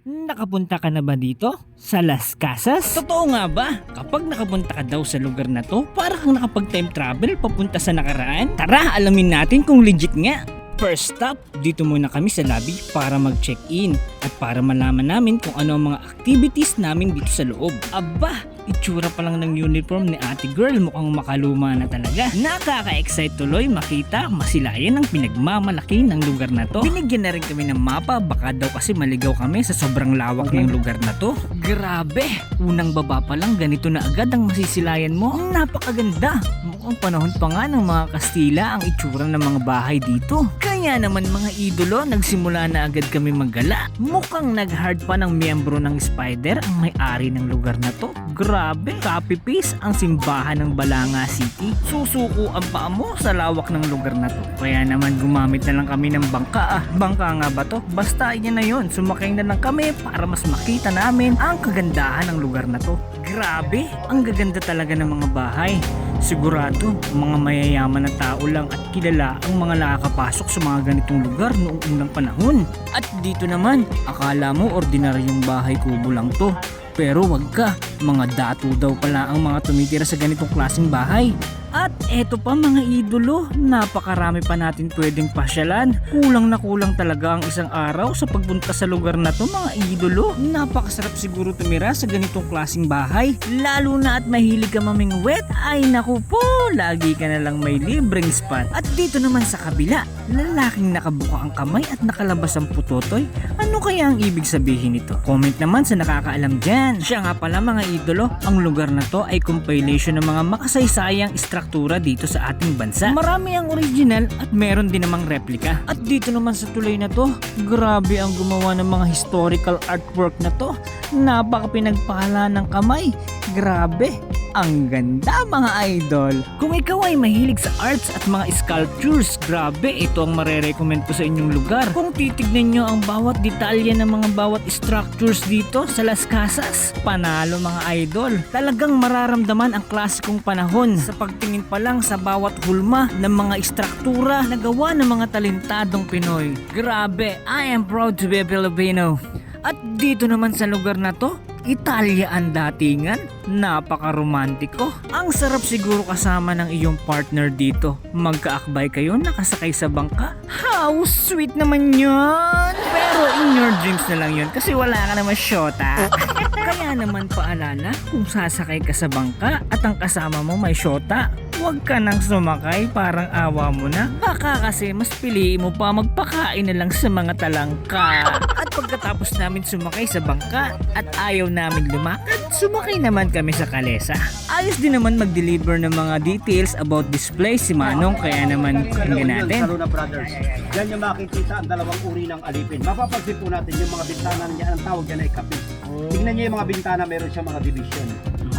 Nakapunta ka na ba dito? Sa Las Casas? Totoo nga ba? Kapag nakapunta ka daw sa lugar na to, para kang nakapag time travel papunta sa nakaraan? Tara, alamin natin kung legit nga. First stop, dito muna kami sa lobby para mag-check-in at para malaman namin kung ano ang mga activities namin dito sa loob. Aba, itsura pa lang ng uniform ni ate girl mukhang makaluma na talaga. Nakaka-excite tuloy makita masilayan ang pinagmamalaki ng lugar na to. Binigyan na rin kami ng mapa baka daw kasi maligaw kami sa sobrang lawak ng lugar na to. Grabe! Unang baba pa lang ganito na agad ang masisilayan mo. Napakaganda! Mukhang panahon pa nga ng mga Kastila ang itsura ng mga bahay dito. Kaya naman mga idolo, nagsimula na agad kami maggala. Mukhang nag-hard pa ng miyembro ng Spider ang may-ari ng lugar na to. Grabe, copy paste ang simbahan ng Balanga City. Susuko ang paa mo sa lawak ng lugar na to. Kaya naman gumamit na lang kami ng bangka ah. Bangka nga ba to? Basta yan na yon. Sumakay na lang kami para mas makita namin ang kagandahan ng lugar na to. Grabe, ang gaganda talaga ng mga bahay. Sigurado, mga mayayaman na tao lang at kilala ang mga nakakapasok sa mga ganitong lugar noong unang panahon. At dito naman, akala mo ordinaryong bahay kubo lang to. Pero wag ka, mga dato daw pala ang mga tumitira sa ganitong klaseng bahay. At eto pa mga idolo, napakarami pa natin pwedeng pasyalan. Kulang na kulang talaga ang isang araw sa pagpunta sa lugar na to mga idolo. Napakasarap siguro tumira sa ganitong klaseng bahay. Lalo na at mahilig ka maming wet, ay naku po, lagi ka na lang may libreng spot. At dito naman sa kabila, lalaking nakabuka ang kamay at nakalabas ang putotoy. Ano kaya ang ibig sabihin nito? Comment naman sa nakakaalam dyan. Siya nga pala mga idolo, ang lugar na to ay compilation ng mga makasaysayang struktura dito sa ating bansa. Marami ang original at meron din namang replika. At dito naman sa tulay na to, grabe ang gumawa ng mga historical artwork na to. Napaka pinagpala ng kamay. Grabe, ang ganda mga idol. Kung ikaw ay mahilig sa arts at mga sculptures, grabe ito ang marerecommend ko sa inyong lugar. Kung titignan nyo ang bawat detalye ng mga bawat structures dito sa Las Casas, panalo mga idol. Talagang mararamdaman ang klasikong panahon sa pagtingin pa lang sa bawat hulma ng mga istruktura na gawa ng mga talentadong Pinoy. Grabe, I am proud to be a Filipino. At dito naman sa lugar na to, Italia ang datingan. Napaka-romantiko. Ang sarap siguro kasama ng iyong partner dito. Magkaakbay kayo nakasakay sa bangka. How sweet naman yun! Pero in your dreams na lang yun kasi wala ka naman syota. Kaya naman paalala, kung sasakay ka sa bangka at ang kasama mo may syota, huwag ka nang sumakay parang awa mo na. Baka kasi mas piliin mo pa magpakain na lang sa mga talangka. At pagkatapos namin sumakay sa bangka at ayaw namin lumakad, sumakay naman kami sa kalesa. Ayos din naman mag-deliver ng mga details about this place si Manong kaya naman pakinggan natin. Luna Brothers. Diyan yung makikita ang dalawang uri ng alipin. Mapapansin po natin yung mga bintana niya, ang tawag dyan ay kapit. Tingnan niyo yung mga bintana, meron siyang mga division.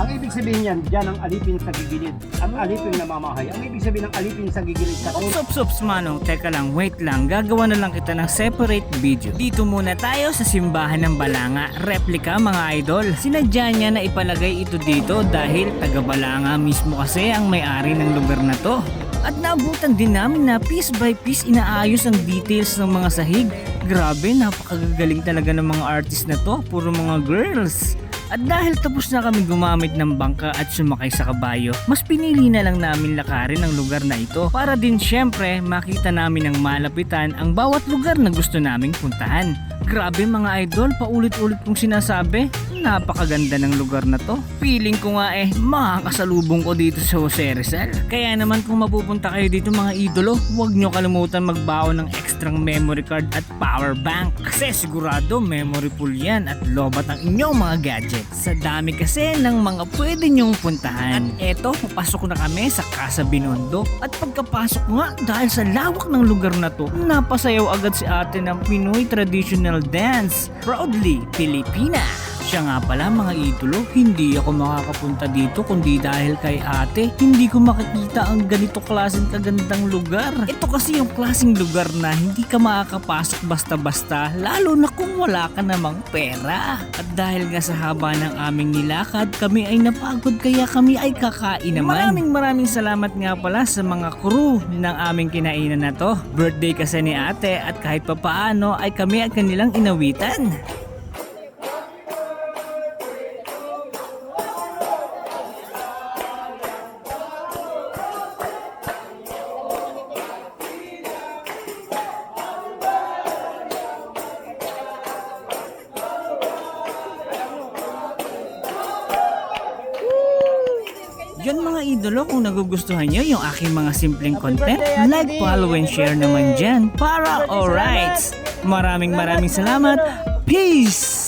Ang ibig sabihin yan, dyan ang alipin sa gigilid. Ang alipin na mamahay. Ang ibig sabihin ng alipin sa gigilid sa Ups, ups, ups, Manong. Teka lang, wait lang. Gagawa na lang kita ng separate video. Dito muna tayo sa simbahan ng Balanga. Replika mga idol. Sinadya niya na ipalagay ito dito dahil taga Balanga mismo kasi ang may-ari ng lugar na to. At naabutan din namin na piece by piece inaayos ang details ng mga sahig. Grabe, napakagagaling talaga ng mga artist na to. Puro mga girls. At dahil tapos na kami gumamit ng bangka at sumakay sa kabayo, mas pinili na lang namin lakarin ang lugar na ito para din syempre makita namin ng malapitan ang bawat lugar na gusto naming puntahan. Grabe mga idol, paulit-ulit kong sinasabi, napakaganda ng lugar na to. Feeling ko nga eh, makakasalubong ko dito sa Jose Rizal. Kaya naman kung mapupunta kayo dito mga idolo, huwag nyo kalimutan magbaon ng extra memory card at power bank. Kasi sigurado memory full yan at lobat ang inyong mga gadget. Sa dami kasi ng mga pwede nyong puntahan. At eto, papasok na kami sa Casa Binondo. At pagkapasok nga, dahil sa lawak ng lugar na to, napasayaw agad si ate ng Pinoy traditional dance. Proudly, Pilipina! Siya nga pala mga idolo, hindi ako makakapunta dito kundi dahil kay ate, hindi ko makikita ang ganito klaseng kagandang lugar. Ito kasi yung klaseng lugar na hindi ka makakapasok basta-basta, lalo na kung wala ka namang pera. At dahil nga sa haba ng aming nilakad, kami ay napagod kaya kami ay kakain naman. Maraming maraming salamat nga pala sa mga crew ng aming kinainan na to. Birthday kasi ni ate at kahit papaano ay kami ang kanilang inawitan. Mga idolo, kung nagugustuhan nyo yung aking mga simpleng content, like, follow, and share naman dyan. Para alright! Maraming maraming salamat. Peace!